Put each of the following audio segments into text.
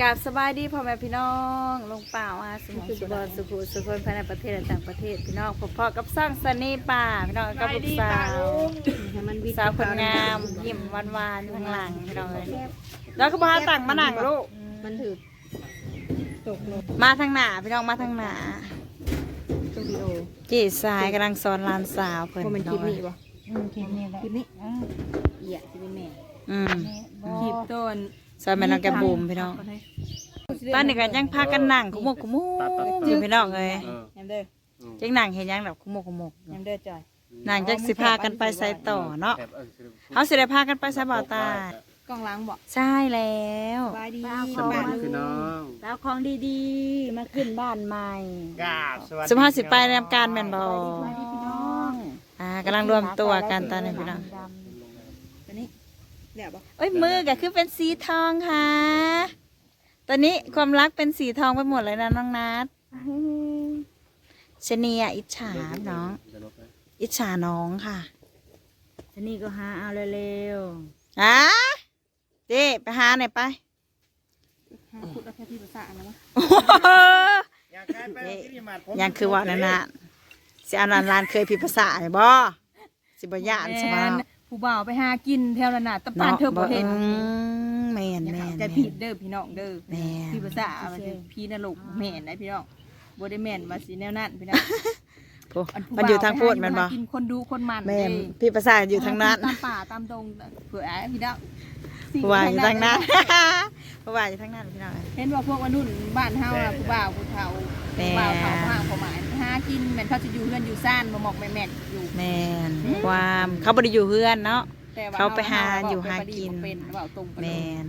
กราบสบายดีพ่อแม่พี่น้อง ลงป่ามาสมองสุบอสุขุสุขคนภายในประเทศและต่างประเทศพี่น้องพบพ่อกับสร้างสนีป่าพี่น้องกับลูกสาวสาวคนงามยิ้มหวานๆอยู่ข้างหลังพี่น้องเลยแล้วก็พาต่างมาหนังลูกมันถือตกลงมาทางหน้าพี่น้องมาทางหน้าสตูดิโอจีสายกำลังสอนหลานสาวเพิ่นเพราะมันคลิปนี้พี่องปะคลิปนี้แหละคลิปนี้เหี้ยที่เป็นแม่อืมคลิปต้น สอนแม่น้องแกมบูมพี่น้องตอนนี้ก็ยังพากันนั่งคุมกคุมุอยู่พี่น้องเลยเออแอมเด้อจังนั่งเห็นยังแบบคุมกคุมกแอมเด้อจอยนั่งจักสิพากันไปใส่ต่อเนาะแถบออเขาสิได้พากันไปใส่บ่อตายกล้องล้างบอกใช่แล้วบายดีสวัสดีพี่น้องแล้วของดีๆ มาขึ้นบ้านใหม่กราบสวัสดีสุภาพสิไปนำการแม่นบ่พี่น้องอ่ากำลังรวมตัวกันตอนนี้พี่น้องตัวนี้ เดี๋ยวบอกเอ้ยมือก็คือเป็นสีทองค่ะ ตอนนี้ความรักเป็นสีทองไปหมดเลยนะน้องนัทชะเนียอิจฉาน้องเดี๋ยวลบไปอิจฉาน้องค่ะทีนี้ก็หาเอาเร็วอะเจ๊ไปหาหน่อยไปๆหาพูดเอาแค่ที่ภาษานะวะอยากได้ไปที่นี่มาผมยังคือว่านั่นน่ะสิเอานานลานเคยพิดภาษาให้บ่สิบ่ย่านใช่ไหม ผู้บ่าวไปหากินแถวนั้นน่ะตะปานเธอบ่เห็นแม่นอย่าแม่เข้านใจผิดเด้อพี่น้องเด้อแม่น พี่ภาษามันเป็นพี่นรกแม่นนะพี่น้องบ่ได้แม่นมาสิแนวนั้นพี่น้อง โอ้มันอยู่ทางพูดแมันบ่หากินคนดูคนมันแม่นเด้พี่ภาษาอยู่ทางนั้นตามป่าตามดงเผื่อไอ้พี่น้องผู้ว่าอยู่ทางนั้นผู้ว่าอยู่ทางนั้นพี่น้องเห็นว่าพวกวัยรุ่นบ้านเฮาน่ะผู้บ่าวผู้เฒ่าแม่ผู้บ่าวเฒ่าห่างเขาหมายหากินแม่นเขาจะอยู่เฮือนอยู่ซ่านบ่หมอกแม่แม่นอยู่แม่นความเขาบ่ได้อยู่เฮือนเนาะแต่ว่าเขาไปหาเว้อยู่เว้หาไปดีกินบ่เป็นเว้าตรงไปแม่น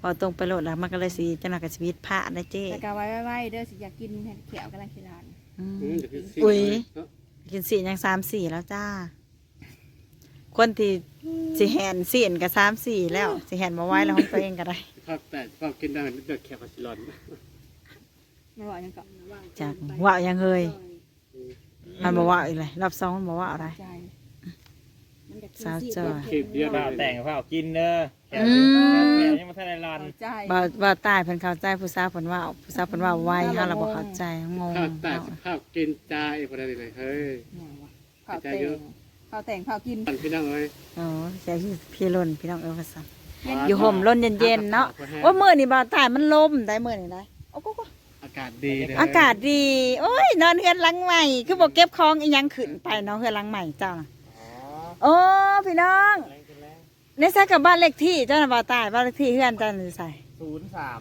พอตรงไปโหลดแล้วมันก็เลยสิจังหวะกับชีวิตพระนะเจ้แต่ก็ไว้ไว้ๆเด้อสิอยากกินเขียวกำลังคิดร้าน อืมอืมเดี๋ยวคือสิอุ๊ยเนอะกินสี่ยังสามสี่แล้วจ้า คนที่สิแหนสี่กับสามสี่แล้วสิแหนมาไว้แล้วของตัวเองก็ได้ ภาพแต่ภาพกินได้เดือดแคบซิลอนไม่ว่าหยังก็จากว่ายังเฮยมันบอกว่าอีกเลยรอบสองมันบอกว่าอะไรใจ สาวจอยคลิปเดียวข้าวแต่งข้าวกินเด้อแขกอืมแขกยังมาทันได้รันเอาใจบ่บ่ตายเพิ่นเข้าใจผู้สาวเพิ่นว่าผู้สาวเพิ่นว่าไวเฮาเราบ่เข้าใจงงภาพแต่ภาพกินใจพอได้เลยเฮ้ยข้าวใจแต่เยงอะข้าวแต่งข้าวกินปั่นพี่น้องเอ้ยโอ้ใจพี่ล้นพี่น้องเอ้ยว่าซั่นเย็นอยู่ห่มล้นเย็นๆเนาะว่ามื้อนี้บ่ตายมันลมได้มื้อนี้ได้โอ้โหอากาศดีเลยอากาศดี โอ้ย นอนเฮือนหลังใหม่ คือบอกเก็บของอีหยังขึ้นไปเนาะเฮือนหลังใหม่เจ้าน่ะ โอ้พี่น้องในใส่กับบ้านเลขที่เจ้าน่ะบ่าวตายบ้านเลขที่เฮือนเจ้าน่ะใส่ศูนย์สาม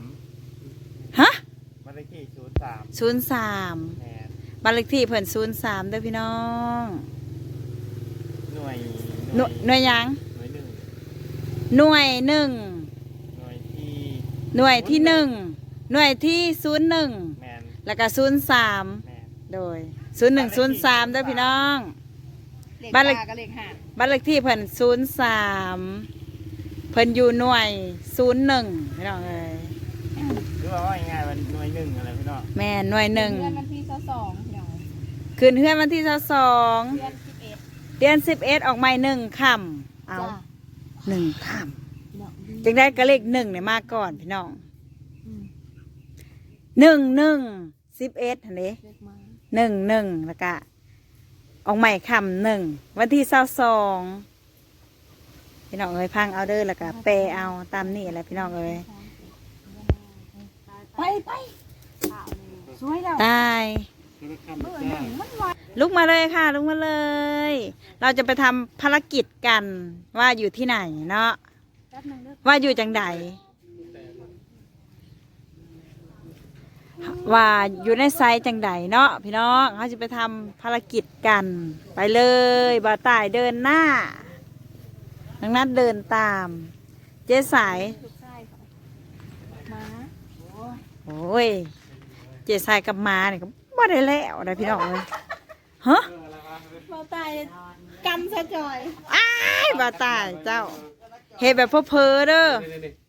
ฮะมาเลขที่ศูนย์สามศูนย์สามแทนบ้านเลขที่เพิ่นศูนย์สามเด้อพี่น้องหน่วยหน่วยหน่วยหยังหน่วยหนึ่งหน่วยหนึ่งหน่วยที่หน่วยที่หนึ่งหน่วยที่ศูนย์หนึ่งแมนแล้วก็ศูนย์สามแมนโดยศูนย์หนึ่งศูนย์สามเด้อพี่น้อง เลขบ้านเลขตกับเลขห้า บ้านเลขที่เพิ่นศูนย์สามเพิ่นอยู่หน่วยศูนย์หนึ่งพี่น้องเอ้ยคือว่าว่าง่ายๆมันหน่วยหนึ่งอะไรพี่น้องแม่หน่วยหนึ่งเดือนวันที่สองพี่น้องคืนเพื่อนวันที่สองเดือนสิบเอ็ดเดือนสิบเอ็ดออกมาหนึ่งคำเอาจ้าหนึ่งคพี่น้องำจึงได้กระเลขหนึ่งเนี่ยมาก่อนพี่น้องอืมหนึ่งหนึ่งสิบเอ็ดเห็นไหม เลขมาหนึ่งหนึ่งแล้วก็ ออกใหม่คำหนึ่งวันที่สสองพี่น้องเอ้ยพังเอาเด้อแล้วก็แปลเอาตามนี่แหละพี่น้องเอ้ยไปไปสวยแล้วตายแล้วก็คำจ้ามันหวานลุกมาเลยค่ะ ลุกมาเลย เราจะไปทำภารกิจกันว่าอยู่ที่ไหนเนาะแป๊บนึงเด้อว่าอยู่จังใด ว่าอยู่ในไซต์จังใดเนาะพี่น้องเขาจะไปทำภารกิจกันไปเลยบ่าวตายเดินหน้านังนัดเดินตาม เจ๊สายลูกชายเขามาโอ้ยเจ๊สายกับหมาเนี่ยก็บ่ได้แล้วนะพี่น้องเลยฮะเราตายกำซะจอยอ้ายบ่าวตายเจ้าเฮ็ดแบบเพ้อเพอๆเด้อ นี่ๆ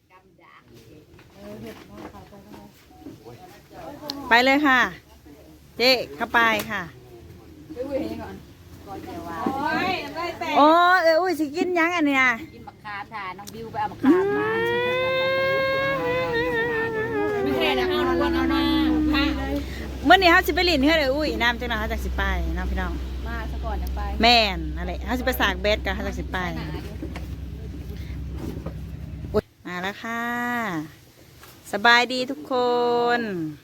ไปเลยค่ะ เจ๊เข้าไปค่ะไปเว้ยให้ก่อนก่อนเดี๋ยวว่าโอ้ยได้แต่โอ้เอออุ้ยสิกินหยังอันเนี้ยกินมะขามทาน้องบิวไปเอามะขามมาวงเอาหน้าผ้าเมื่อนี้เฮาสิไปลินเฮือเด้ออุ้ยน้ำจังหน่อยเฮาจักสิไปเนาะพี่น้อง มาซะก่อนจะไปแม่นนั่นแหละเฮาสิไปสากเบ็ดกันเฮาจักสิไปอุ๊ยมาแล้วค่ะ สบายดีทุกคนพี่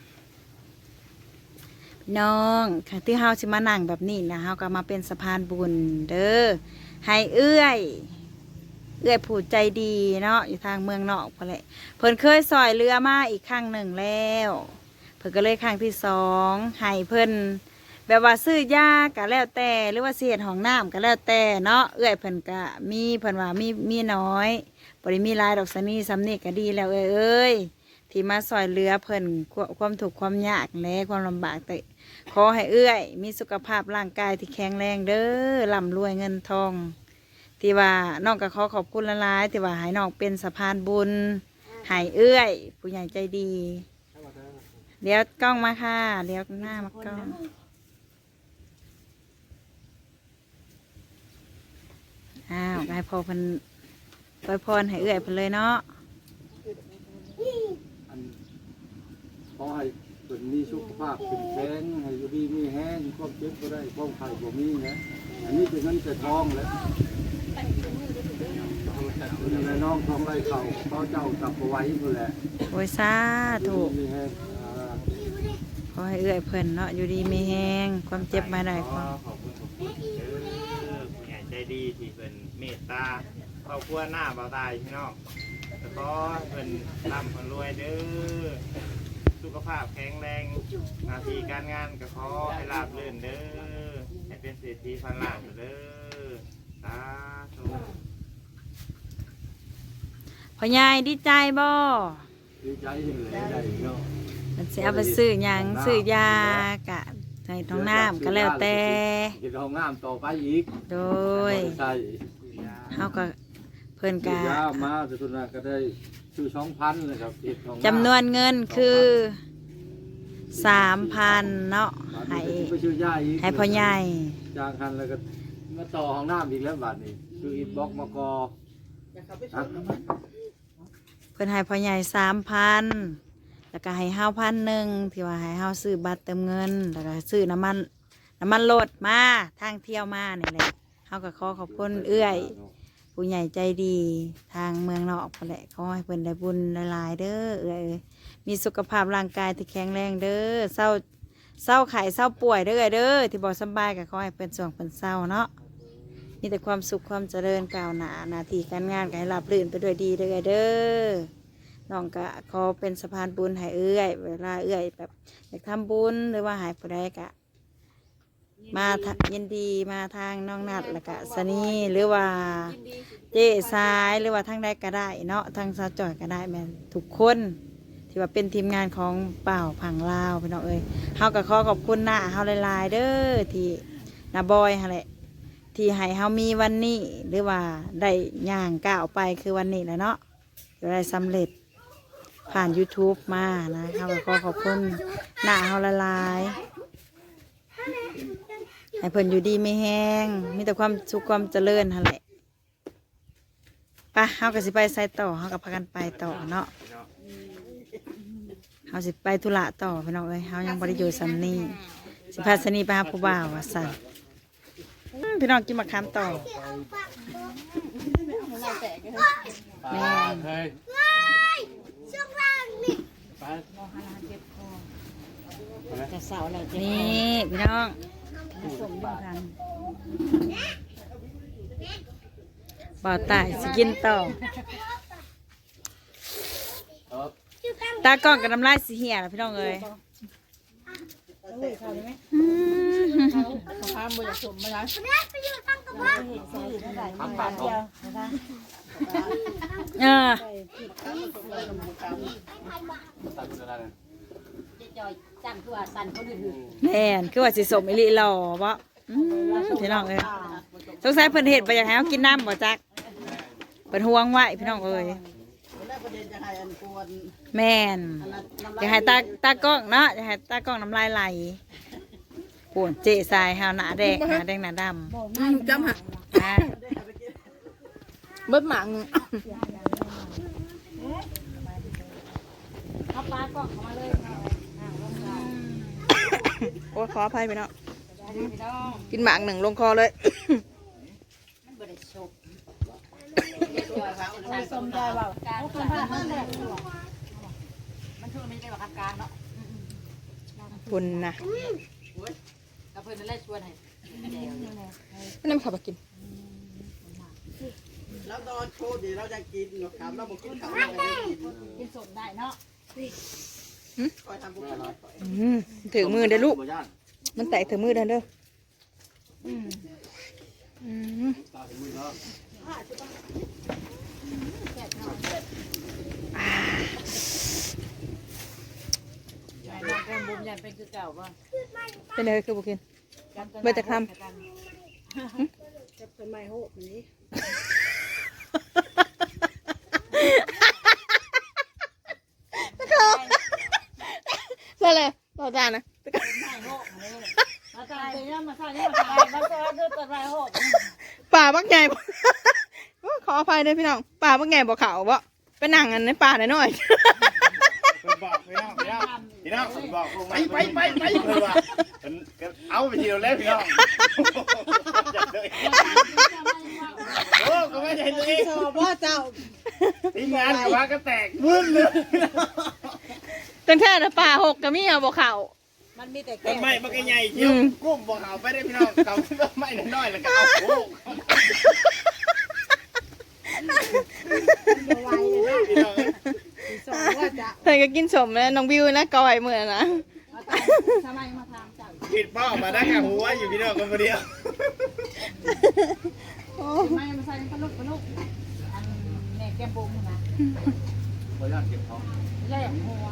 น้องค่ะที่เฮาสิมานั่งแบบนี้นะเฮาก็มาเป็นสะพานบุญเด้อให้เอื้อย เอื้อยผู้ใจดีเนาะอยู่ทางเมืองนอกพอแหละเพิ่นเคยซอยเรือมาอีกครั้งหนึ่งแล้วเพิ่นก็เลยครั้งที่สองให้เพิ่นแบบว่าซื้อยาก็แล้วแต่หรือว่าเสียดห้องน้ำก็แล้วแต่เนาะเอื้อยเพิ่นก็มีเพิ่นว่ามีมีน้อยบ่ได้มีหลายดอกสนี่สำนี่ก็ดีแล้วเอ้ยเอ้ย ที่มาซอยเรือเพิ่นความถูกความยากและความลำบากแต่ขอให้เอื้อย มีสุขภาพร่างกายที่แข็งแรงเด้อร่ำรวยเงินทอง ที่ว่าน้องก็ขอขอบคุณละลายที่ว่าให้น้องเป็นสะพานบุญให้เอื้อย ผู้ใหญ่ใจดี เดี๋ยวกล้องมาค่ะ เดี๋ยวหน้ามากล้องอ้าวให้พอพันปล่อยพรให้เอื้อยพันเลยเนาะ อันข อให้เป็นมีสุขภาพเป็นแข็งให้อยู่ดีมีแห้งความเจ็บก็ได้ความไข้บ่มีนะอันนี้เป็นเงินจะทองแล้วในน้องทองไรเขาเขาเจ้ากลับเอาไว้นั่นแหละโอ้ยซาถูกมีแห้งอ่าขอให้เอื้อยเพิ่นเนาะอยู่ดีมีแห้งความเจ็บมาได้ความขอบคุณขอบคุณเด้อผู้ใหญ่ใจดีที่เป็นเมตตาครอบครัวหน้าเบาตายพี่น้องแล้วก็เป็นร่ำคนรวยเด้อ สุขภาพแข็งแรงหน้าที่การงานก็ขอให้ราบรื่นเด้อให้เป็นเศรษฐีพันล้านเด้อสาธุพ่อใหญ่ดีใจบ่ดีใจเลยได้เนาะมันสิเอาไปซื้อหยังซื้อยากะใส่ท้องน้ำก็แล้วแต่กินห้องน้ำต่อไปอีกโดยใช่เฮาก็เพิ่นกิกะนยามาสุดท้ายก็ได้ ซื้อสองพันเลยครับเฮ็ดห้องำจำนวนเงินคือสามพันเนาะให้ไปซื้อยาอีกให้พ่อใหญ่จางคันแล้วก็มาต่อห้องน้ำอีกแล้วบาดนี้คืออิฐบล็อกมากอฮะเพิ่นให้พ่อใหญ่สามพันแล้วก็ให้เฮาพันหนึ่งที่ว่าให้เฮาซื้อบัตรเติมเงิน แล้วก็ซื้อน้ำมันน้ำมันรถมาทางเที่ยวมานี่แหละเฮาก็ขอขอบคุณเอื้อย ผู้ใหญ่ใจดีทางเมืองนอกพนแหละขอให้เพิ่นได้บุญหลายๆเด้อเอื้อยมีสุขภาพร่างกายที่แข็งแรงเด้อเศร้าเศร้าไข้เศร้าป่วยเด้อเอ้ยเด้อที่บ่สบายก็ขอให้เพิ่นส่วงเพิ่นเศร้าเนาะมีแต่ความสุขความเจริญก้าวหน้าหน้าที่การงานก็ให้ราบรื่นไปด้วยดีเด้อเอ้ยเด้อน้องก็ขอเป็นสะพานบุญให้เอื้อย เวลาเอื้อยแบบอยากทำบุญหรือว่าหายผู้ใดก็ มาทะยินดีมาทางน้องนัดแล้วก็สนีหรือว่าเจ๊ซ้ายหรือว่าทางใดก็ได้เนาะทางซาจอยก็ได้แม่นทุกคนที่ว่าเป็นทีมงานของเป่าผังลาวพี่น้องเอ้ยเฮาก็ขอขอบคุณหน้าเฮาหลายๆเด้อที่นาบอยหั่นแหละที่ให้เฮามีวันนี้หรือว่าได้ย่างก้าวไปคือวันนี้แหละเนาะได้สำเร็จผ่าน YouTube มานะเฮาก็ขอขอบคุณหน้าเฮาหลายๆ ให้เพิ่นอยู่ดีไม่แห้งมีแต่ความสุขความเจริญหั่นแหละไปะเฮาก็สิไปใส่ต่อเฮาก็พากันไปต่อเนาะเฮาสิไปธุระต่อพี่น้องเอ้ยเฮายังบ่ได้อยู่ซันนี่สิพาสนีไปหาผู้บ่าวว่าสั่นอืมพี่น้องกินมะขามต่อปลาเฮ้ยปลานี่พี่น้อง บ่าวตายสิกินต่อตากล้องกับน้ำลายสิเหี่ยล่ะพี่น้องเอ้ยอืมข้ามบ่อยากสมมาแล้วทำปากขอ งเออตัดคุณอะไรแม่นคือว่าสิสมอิลิหล่อบ่อืมพี่น้องเอ้ยสงสัยเพิ่นเฮ็ดไปอยากให้เฮากินน้ำบ่จักเพิ่นห่วงไว้พี่น้องเอ้ยแม่นอยากให้ตาตากล้องเนาะอยากให้ตากล้องน้ำลายไหลปวดเจ๊ทรายหาวหน้าแดงหน้าแดงหน้าดำจำหักอ่าเบิดหมังเอาปลากล้องเข้ามาเลย โอ้ยขออภัยไปเนาะพี่น้องกินหมากหนึ่งลงคอเลยมันบ่ได้ชกสมใจว่าการคนผ่านมาแล้วมันช่วงนี้ได้ว่าการการเนาะคุณนะกับเพิ่นนั่นแหละชวนให้ไม่นำขับมากินแล้วตอนโชว์ดีเราจะกินหรอกครับเราบอกกินข้าวเราไม่กินกินสมได้เนาะค อยทำพวกนี้อืมถือมือเด้อลูกบ่ย่านมันแตกถือมือเด้อเด้ออืมอืมตาถึงมือแล้วยายน้องแก้มบุ้มยันเป็นคือเก่าป่ะเป็นไงคือบุกิน เบิดแต่คจะเป็นไม้โหกนี้ ใช่ เลยต่อจานนะป่าบักใหญ่ขออภัยด้วยพี่น้องป่าบักใหญ่บ่เขาบ่ไปนั่งกันในป่าหน่อยเพิ่นบอกพี่น้องพี่น้องพี่น้องบอกพวกมันไปไปไปเพิ่นว่าเอาไปทีเดียวแล้วพี่น้องโอ้ก็ไม่ใช่ตัวเองชอบว่าเจ้าทีมงานกับว่าก็แตกมึนเลย ๆจนแค่แต่ป่าหกก็มีเอาบ่เขามันมีแต่ต้แก้นวไม้มันก็ใหญ่เชียวกุ้มบอกเอาไปได้พี่น้องเก่าต้นไม้น้อยๆแล้วก็เอาโอ้ไว้เลยนะพี่น้องชอบว่าจะเธอก็กินสมแล้วน้องบิวนะกอยเหมือนนะทำไมมาทำจังผิดเป้ามาได้แค่หัวอยู่พี่น้องกันคนเดียวไม่มาใส่ปลาลูกปลาลูกอันแม่แก้มบุ้มนะบ่ย่านเก็บท้องแย่หัว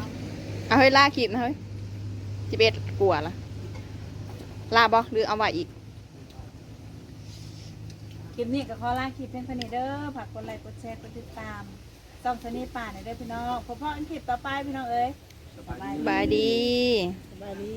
เอาเฮ้ยล่าขีดนะเฮ้ยจิบเอ็ดกลัวละลาบ่หรือเอาไว้อีก คลิปนี้ก็ขอลาคลิปเป็นพนีเด้อฝากกดไลค์กดแชร์กดติดตามส่องสนีป่าในอยเด้อพี่น้องพบพ่ออันคลิปต่อไปพี่น้องเอ้ยสบายดีบายดีสบายดี